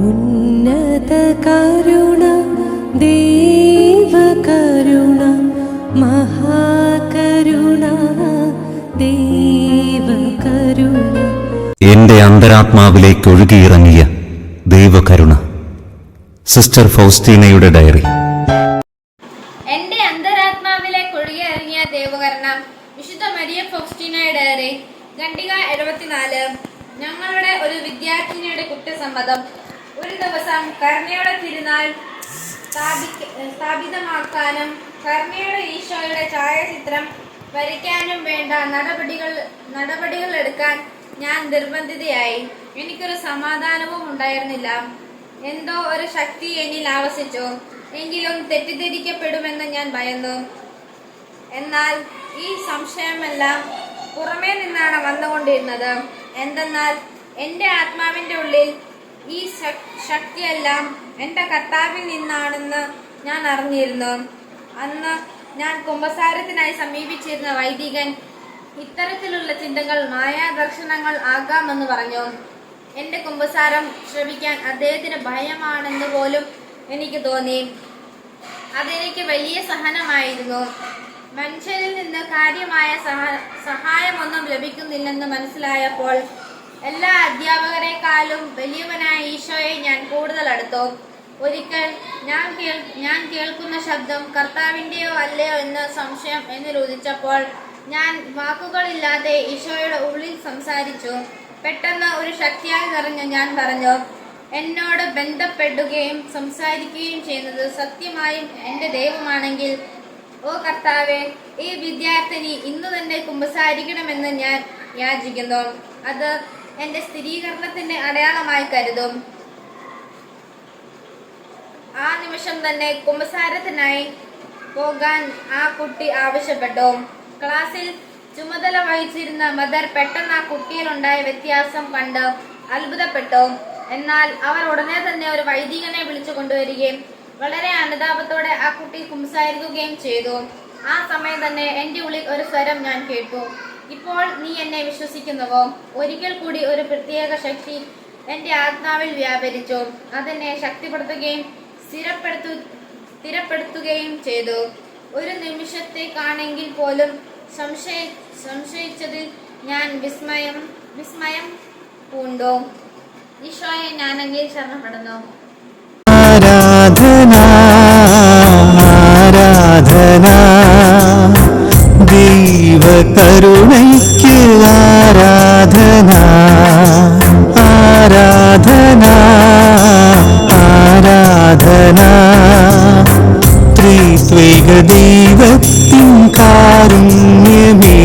ഉന്നത കരുണ ദേവകരുണ മഹാകരുണ ദേവകരുണ എന്റെ അന്തരാത്മാവിലേക്ക് ഒഴുകിയിറങ്ങിയ ദൈവകരുണ sister ഫൗസ്റ്റീനയുടെ diary. എന്റെ അന്തരാത്മാവിലേക്ക് ഒഴുകിയിറങ്ങിയ ദൈവകരുണ വിശുദ്ധ മരിയ ഫൗസ്റ്റീനയുടെ ഡയറി ഖണ്ഡിക എഴുപത്തിനാല്. ഞങ്ങളുടെ ഒരു വിദ്യാർത്ഥിനിയുടെ കുറ്റസമ്മതം. ദിവസം കർമ്മയുടെ തിരുനാൾ സ്ഥാപിതമാക്കാനും കർമ്മയുടെ ഈശോയുടെ ഛായാചിത്രം വരയ്ക്കാനും വേണ്ട നടപടികൾ നടപടികൾ എടുക്കാൻ ഞാൻ നിർബന്ധിതയായി. എനിക്കൊരു സമാധാനവും ഉണ്ടായിരുന്നില്ല. എന്തോ ഒരു ശക്തി എന്നിൽ ആവശിച്ചു എങ്കിലും തെറ്റിദ്ധരിക്കപ്പെടുമെന്ന് ഞാൻ ഭയന്നു. എന്നാൽ ഈ സംശയമെല്ലാം പുറമേ നിന്നാണ് വന്നുകൊണ്ടിരുന്നത്. എന്തെന്നാൽ എന്റെ ആത്മാവിന്റെ ഉള്ളിൽ ഈ ശക്- ശക്തിയെല്ലാം എന്റെ കർത്താവിൽ നിന്നാണെന്ന് ഞാൻ അറിഞ്ഞിരുന്നു. അന്ന് ഞാൻ കുംഭസാരത്തിനായി സമീപിച്ചിരുന്ന വൈദികൻ ഇത്തരത്തിലുള്ള ചിന്തകൾ മായാദർശനങ്ങൾ ആകാമെന്ന് പറഞ്ഞു. എന്റെ കുംഭസാരം ശ്രമിക്കാൻ അദ്ദേഹത്തിന് ഭയമാണെന്ന് പോലും എനിക്ക് തോന്നി. അതെനിക്ക് വലിയ സഹനമായിരുന്നു. മനുഷ്യരിൽ നിന്ന് കാര്യമായ സഹ- സഹായമൊന്നും ലഭിക്കുന്നില്ലെന്ന് മനസ്സിലായപ്പോൾ എല്ലാ അധ്യാപകരെക്കാളും വലിയവനായ ഞാൻ കൂടുതൽ ഒരിക്കൽ ഞാൻ കേൾ ഞാൻ കേൾക്കുന്ന ശബ്ദം കർത്താവിന്റെയോ അല്ലയോ എന്ന് സംശയം എന്ന് രോദിച്ചപ്പോൾ ഞാൻ വാക്കുകളില്ലാതെ ഈശോയുടെ ഉള്ളിൽ സംസാരിച്ചു. പെട്ടെന്ന് ഒരു ശക്തിയായി നിറഞ്ഞു ഞാൻ പറഞ്ഞു എന്നോട് ബന്ധപ്പെടുകയും സംസാരിക്കുകയും ചെയ്യുന്നത് സത്യമായും എന്റെ ദൈവമാണെങ്കിൽ ഓ കർത്താവെ ഈ വിദ്യാർത്ഥിനി ഇന്ന് തന്നെ കുമ്പസാരിക്കണമെന്ന് ഞാൻ യാചിക്കുന്നു. അത് എന്റെ സ്ഥിരീകരണത്തിന്റെ അടയാളമായി കരുതും. ആ നിമിഷം തന്നെ കുമ്പസാരത്തിനായി പോകാൻ ആ കുട്ടി ആവശ്യപ്പെട്ടു. ക്ലാസ്സിൽ ചുമതല വഹിച്ചിരുന്ന മദർ പെട്ടെന്ന് ആ കുട്ടിയിലുണ്ടായ വ്യത്യാസം കണ്ട് അത്ഭുതപ്പെട്ടു. എന്നാൽ അവർ ഉടനെ തന്നെ ഒരു വൈദികനെ വിളിച്ചു കൊണ്ടുവരികയും വളരെ അനുതാപത്തോടെ ആ കുട്ടി കുംസാരിക്കുകയും ചെയ്തു. ആ സമയം തന്നെ എന്റെ ഉള്ളിൽ ഒരു സ്വരം ഞാൻ കേട്ടു. ഇപ്പോൾ നീ എന്നെ വിശ്വസിക്കുന്നുവോ? ഒരിക്കൽ കൂടി ഒരു പ്രത്യേക ശക്തി എന്റെ ആത്മാവിൽ വ്യാപരിച്ചു. അതെന്നെ ശക്തിപ്പെടുത്തുകയും സ്ഥിരപ്പെടുത്തു സ്ഥിരപ്പെടുത്തുകയും ചെയ്തു. ഒരു നിമിഷത്തേക്കാണെങ്കിൽ പോലും സംശയ സംശയിച്ചതിൽ ഞാൻ വിസ്മയം വിസ്മയം പൂണ്ടോ. ഈശോയെ ഞാനെങ്കിൽ ശരണപ്പെടുന്നു ആരാധന ആരാധന ദൈവകരുണയ്ക്ക് ആരാധന ആരാധന. ആരാധന? ത്രിത്വൈക ദൈവത്തിൻ കാരുണ്യമേ.